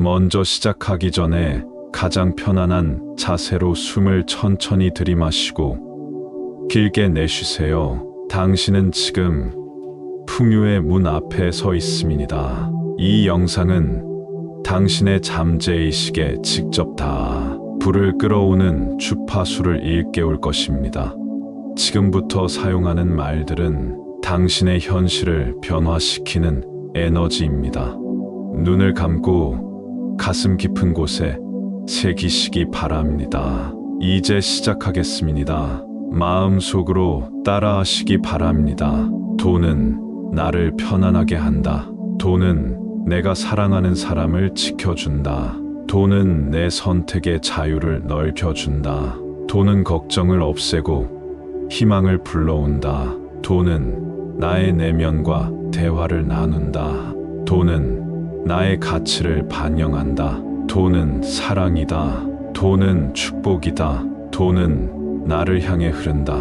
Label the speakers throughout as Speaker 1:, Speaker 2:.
Speaker 1: 먼저 시작하기 전에 가장 편안한 자세로 숨을 천천히 들이마시고 길게 내쉬세요. 당신은 지금 풍요의 문 앞에 서 있습니다. 이 영상은 당신의 잠재의식에 직접 다 불을 끌어오는 주파수를 일깨울 것입니다. 지금부터 사용하는 말들은 당신의 현실을 변화시키는 에너지입니다. 눈을 감고 가슴 깊은 곳에 새기시기 바랍니다. 이제 시작하겠습니다. 마음속으로 따라하시기 바랍니다. 돈은 나를 편안하게 한다. 돈은 내가 사랑하는 사람을 지켜준다. 돈은 내 선택의 자유를 넓혀준다. 돈은 걱정을 없애고 희망을 불러온다. 돈은 나의 내면과 대화를 나눈다. 돈은 나의 가치를 반영한다. 돈은 사랑이다. 돈은 축복이다. 돈은 나를 향해 흐른다.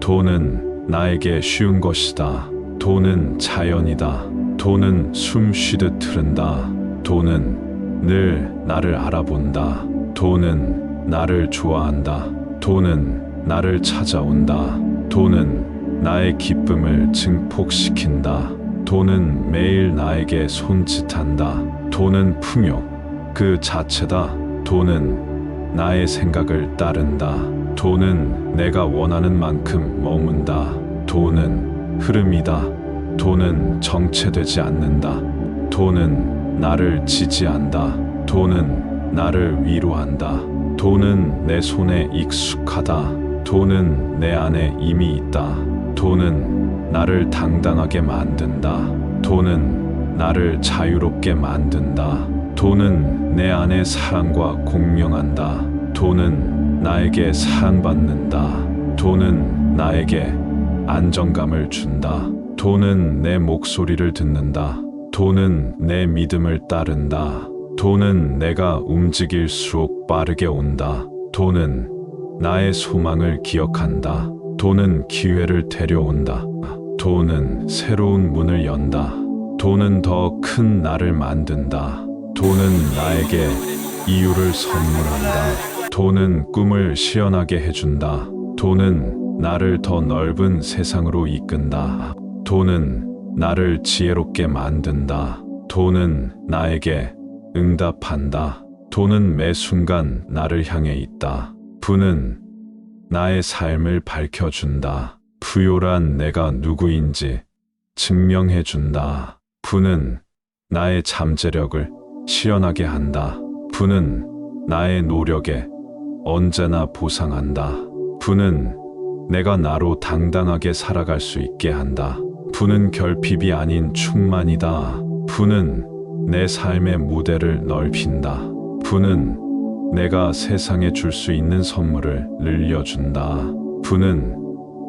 Speaker 1: 돈은 나에게 쉬운 것이다. 돈은 자연이다. 돈은 숨 쉬듯 흐른다. 돈은 늘 나를 알아본다. 돈은 나를 좋아한다. 돈은 나를 찾아온다. 돈은 나의 기쁨을 증폭시킨다. 돈은 매일 나에게 손짓한다. 돈은 풍요 그 자체다. 돈은 나의 생각을 따른다. 돈은 내가 원하는 만큼 머문다. 돈은 흐름이다. 돈은 정체되지 않는다. 돈은 나를 지지한다. 돈은 나를 위로한다. 돈은 내 손에 익숙하다. 돈은 내 안에 이미 있다. 돈은 나를 당당하게 만든다. 돈은 나를 자유롭게 만든다. 돈은 내 안에 사랑과 공명한다. 돈은 나에게 사랑받는다. 돈은 나에게 안정감을 준다. 돈은 내 목소리를 듣는다. 돈은 내 믿음을 따른다. 돈은 내가 움직일수록 빠르게 온다. 돈은 나의 소망을 기억한다. 돈은 기회를 데려온다. 돈은 새로운 문을 연다. 돈은 더 큰 나를 만든다. 돈은 나에게 이유를 선물한다. 돈은 꿈을 시연하게 해준다. 돈은 나를 더 넓은 세상으로 이끈다. 돈은 나를 지혜롭게 만든다. 돈은 나에게 응답한다. 돈은 매 순간 나를 향해 있다. 부는 나의 삶을 밝혀준다. 부요란 내가 누구인지 증명해 준다. 부는 나의 잠재력을 시연하게 한다. 부는 나의 노력에 언제나 보상한다. 부는 내가 나로 당당하게 살아갈 수 있게 한다. 부는 결핍이 아닌 충만이다. 부는 내 삶의 무대를 넓힌다. 부는 내가 세상에 줄 수 있는 선물을 늘려준다. 부는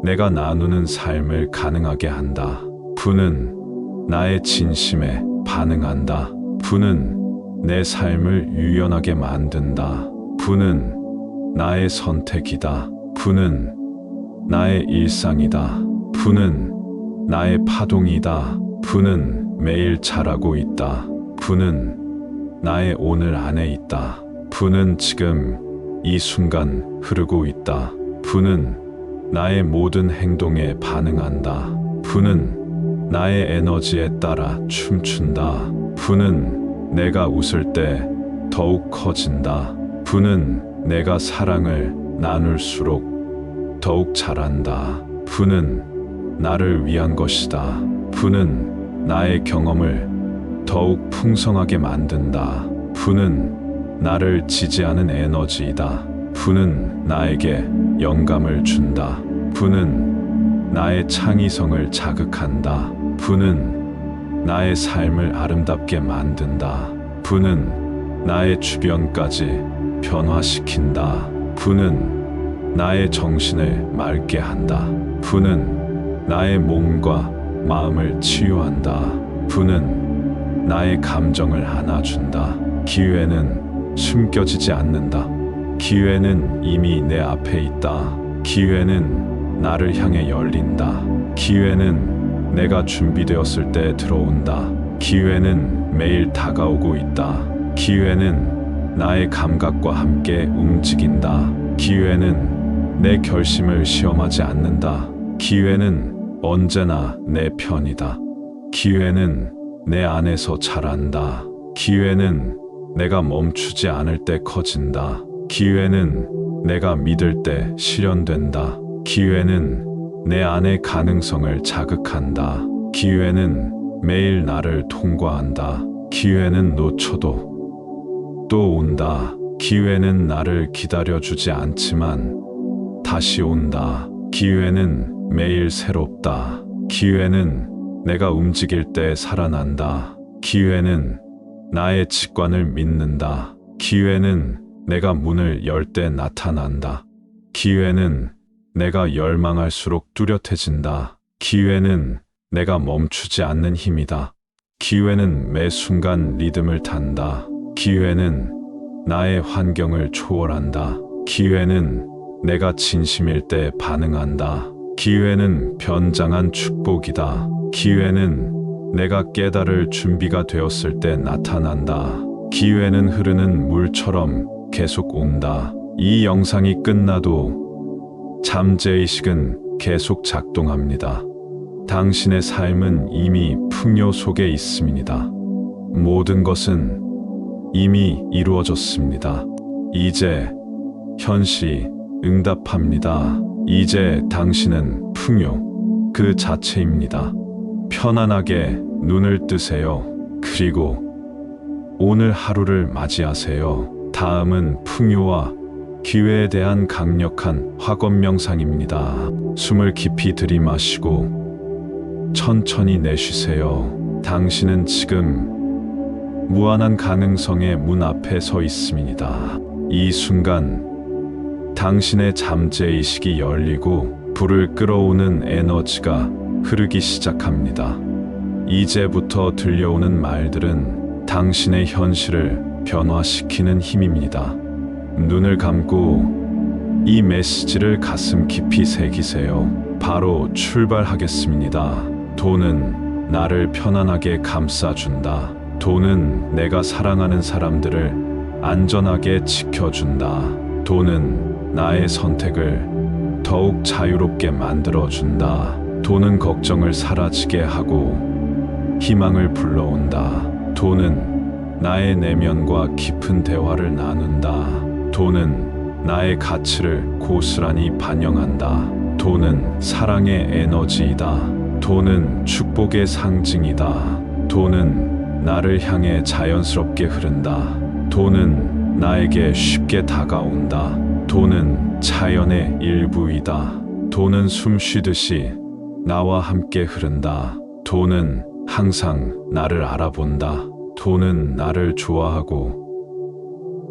Speaker 1: 내가 나누는 삶을 가능하게 한다. 부는 나의 진심에 반응한다. 부는 내 삶을 유연하게 만든다. 부는 나의 선택이다. 부는 나의 일상이다. 부는 나의 파동이다. 부는 매일 자라고 있다. 부는 나의 오늘 안에 있다. 부는 지금 이 순간 흐르고 있다. 부는 나의 모든 행동에 반응한다. 부는 나의 에너지에 따라 춤춘다. 부는 내가 웃을 때 더욱 커진다. 부는 내가 사랑을 나눌수록 더욱 자란다. 부는 나를 위한 것이다. 부는 나의 경험을 더욱 풍성하게 만든다. 부는 나를 지지하는 에너지이다. 부는 나에게 영감을 준다. 부는 나의 창의성을 자극한다. 부는 나의 삶을 아름답게 만든다. 부는 나의 주변까지 변화시킨다. 부는 나의 정신을 맑게 한다. 부는 나의 몸과 마음을 치유한다. 부는 나의 감정을 안아준다. 기회는 숨겨지지 않는다. 기회는 이미 내 앞에 있다. 기회는 나를 향해 열린다. 기회는 내가 준비되었을 때 들어온다. 기회는 매일 다가오고 있다. 기회는 나의 감각과 함께 움직인다. 기회는 내 결심을 시험하지 않는다. 기회는 언제나 내 편이다. 기회는 내 안에서 자란다. 기회는 내가 멈추지 않을 때 커진다. 기회는 내가 믿을 때 실현된다. 기회는 내 안의 가능성을 자극한다. 기회는 매일 나를 통과한다. 기회는 놓쳐도 또 온다. 기회는 나를 기다려주지 않지만 다시 온다. 기회는 매일 새롭다. 기회는 내가 움직일 때 살아난다. 기회는 나의 직관을 믿는다. 기회는 내가 문을 열 때 나타난다. 기회는 내가 열망할수록 뚜렷해진다. 기회는 내가 멈추지 않는 힘이다. 기회는 매 순간 리듬을 탄다. 기회는 나의 환경을 초월한다. 기회는 내가 진심일 때 반응한다. 기회는 변장한 축복이다. 기회는 내가 깨달을 준비가 되었을 때 나타난다. 기회는 흐르는 물처럼 계속 온다. 이 영상이 끝나도 잠재의식은 계속 작동합니다. 당신의 삶은 이미 풍요 속에 있습니다. 모든 것은 이미 이루어졌습니다. 이제 현시 응답합니다. 이제 당신은 풍요 그 자체입니다. 편안하게 눈을 뜨세요. 그리고 오늘 하루를 맞이하세요. 다음은 풍요와 기회에 대한 강력한 학원 명상입니다. 숨을 깊이 들이마시고 천천히 내쉬세요. 당신은 지금 무한한 가능성의 문 앞에 서 있습니다. 이 순간 당신의 잠재의식이 열리고 불을 끌어오는 에너지가 흐르기 시작합니다. 이제부터 들려오는 말들은 당신의 현실을 변화시키는 힘입니다. 눈을 감고 이 메시지를 가슴 깊이 새기세요. 바로 출발하겠습니다. 돈은 나를 편안하게 감싸준다. 돈은 내가 사랑하는 사람들을 안전하게 지켜준다. 돈은 나의 선택을 더욱 자유롭게 만들어준다. 돈은 걱정을 사라지게 하고 희망을 불러온다. 돈은 나의 내면과 깊은 대화를 나눈다. 돈은 나의 가치를 고스란히 반영한다. 돈은 사랑의 에너지이다. 돈은 축복의 상징이다. 돈은 나를 향해 자연스럽게 흐른다. 돈은 나에게 쉽게 다가온다. 돈은 자연의 일부이다. 돈은 숨 쉬듯이 나와 함께 흐른다. 돈은 항상 나를 알아본다. 돈은 나를 좋아하고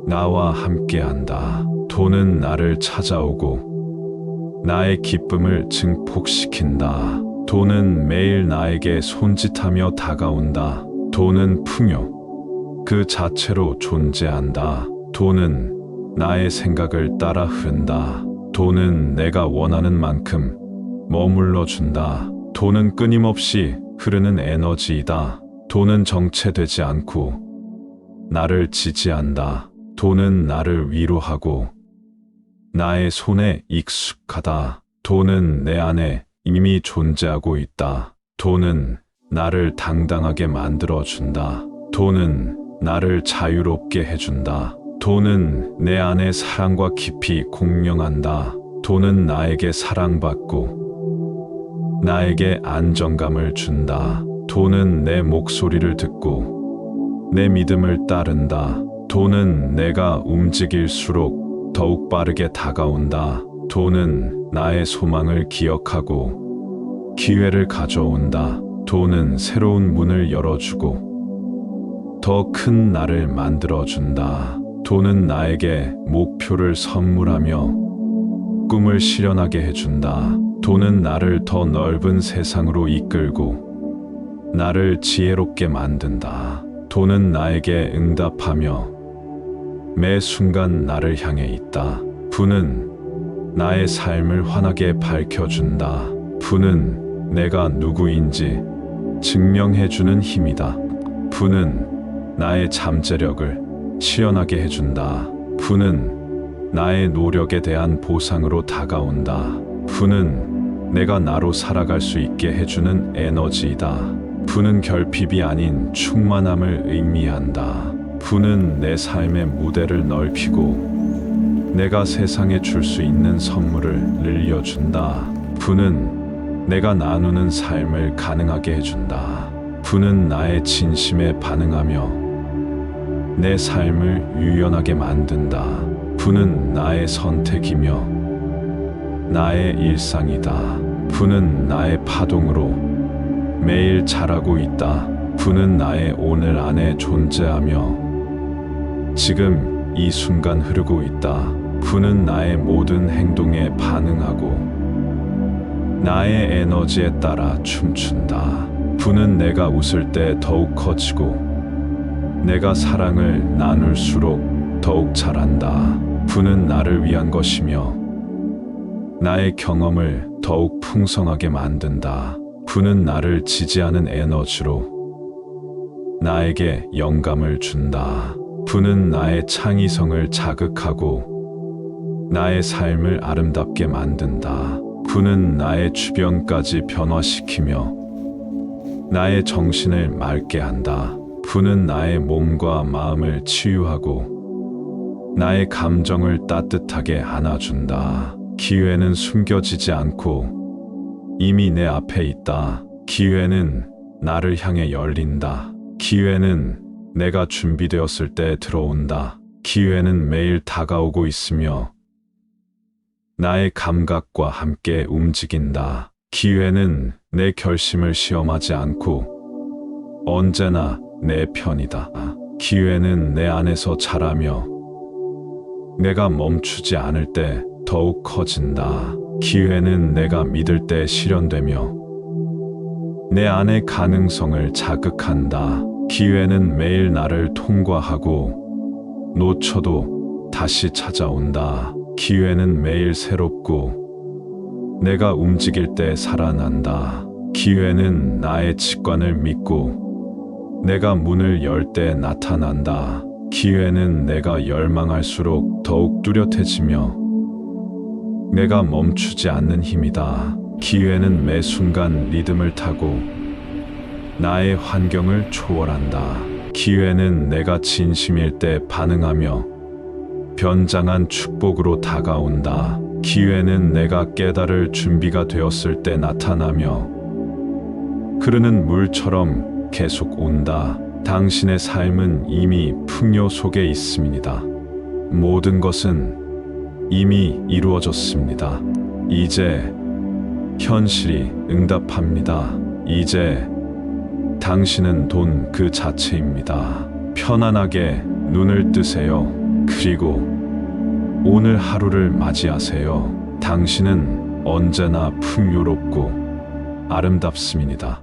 Speaker 1: 나와 함께한다. 돈은 나를 찾아오고 나의 기쁨을 증폭시킨다. 돈은 매일 나에게 손짓하며 다가온다. 돈은 풍요 그 자체로 존재한다. 돈은 나의 생각을 따라 흐른다. 돈은 내가 원하는 만큼 머물러 준다. 돈은 끊임없이 흐르는 에너지이다. 돈은 정체되지 않고 나를 지지한다. 돈은 나를 위로하고 나의 손에 익숙하다. 돈은 내 안에 이미 존재하고 있다. 돈은 나를 당당하게 만들어준다. 돈은 나를 자유롭게 해준다. 돈은 내 안에 사랑과 깊이 공명한다. 돈은 나에게 사랑받고 나에게 안정감을 준다. 돈은 내 목소리를 듣고 내 믿음을 따른다. 돈은 내가 움직일수록 더욱 빠르게 다가온다. 돈은 나의 소망을 기억하고 기회를 가져온다. 돈은 새로운 문을 열어주고 더 큰 나를 만들어준다. 돈은 나에게 목표를 선물하며 꿈을 실현하게 해준다. 돈은 나를 더 넓은 세상으로 이끌고 나를 지혜롭게 만든다. 돈은 나에게 응답하며 매 순간 나를 향해 있다. 부는 나의 삶을 환하게 밝혀준다. 부는 내가 누구인지 증명해주는 힘이다. 부는 나의 잠재력을 시원하게 해준다. 부는 나의 노력에 대한 보상으로 다가온다. 부는 내가 나로 살아갈 수 있게 해주는 에너지이다. 부는 결핍이 아닌 충만함을 의미한다. 부는 내 삶의 무대를 넓히고 내가 세상에 줄 수 있는 선물을 늘려준다. 부는 내가 나누는 삶을 가능하게 해준다. 부는 나의 진심에 반응하며 내 삶을 유연하게 만든다. 부는 나의 선택이며 나의 일상이다. 부는 나의 파동으로 매일 자라고 있다. 부는 나의 오늘 안에 존재하며 지금 이 순간 흐르고 있다. 부는 나의 모든 행동에 반응하고 나의 에너지에 따라 춤춘다. 부는 내가 웃을 때 더욱 커지고 내가 사랑을 나눌수록 더욱 자란다. 부는 나를 위한 것이며 나의 경험을 더욱 풍성하게 만든다. 부는 나를 지지하는 에너지로 나에게 영감을 준다. 부는 나의 창의성을 자극하고 나의 삶을 아름답게 만든다. 부는 나의 주변까지 변화시키며 나의 정신을 맑게 한다. 부는 나의 몸과 마음을 치유하고 나의 감정을 따뜻하게 안아준다. 기회는 숨겨지지 않고 이미 내 앞에 있다. 기회는 나를 향해 열린다. 기회는 내가 준비되었을 때 들어온다. 기회는 매일 다가오고 있으며 나의 감각과 함께 움직인다. 기회는 내 결심을 시험하지 않고 언제나 내 편이다. 기회는 내 안에서 자라며 내가 멈추지 않을 때 더욱 커진다. 기회는 내가 믿을 때 실현되며 내 안의 가능성을 자극한다. 기회는 매일 나를 통과하고 놓쳐도 다시 찾아온다. 기회는 매일 새롭고 내가 움직일 때 살아난다. 기회는 나의 직관을 믿고 내가 문을 열 때 나타난다. 기회는 내가 열망할수록 더욱 뚜렷해지며 내가 멈추지 않는 힘이다. 기회는 매 순간 리듬을 타고 나의 환경을 초월한다. 기회는 내가 진심일 때 반응하며 변장한 축복으로 다가온다. 기회는 내가 깨달을 준비가 되었을 때 나타나며 흐르는 물처럼 계속 온다. 당신의 삶은 이미 풍요 속에 있습니다. 모든 것은 이미 이루어졌습니다. 이제 현실이 응답합니다. 이제 당신은 돈 그 자체입니다. 편안하게 눈을 뜨세요. 그리고 오늘 하루를 맞이하세요. 당신은 언제나 풍요롭고 아름답습니다.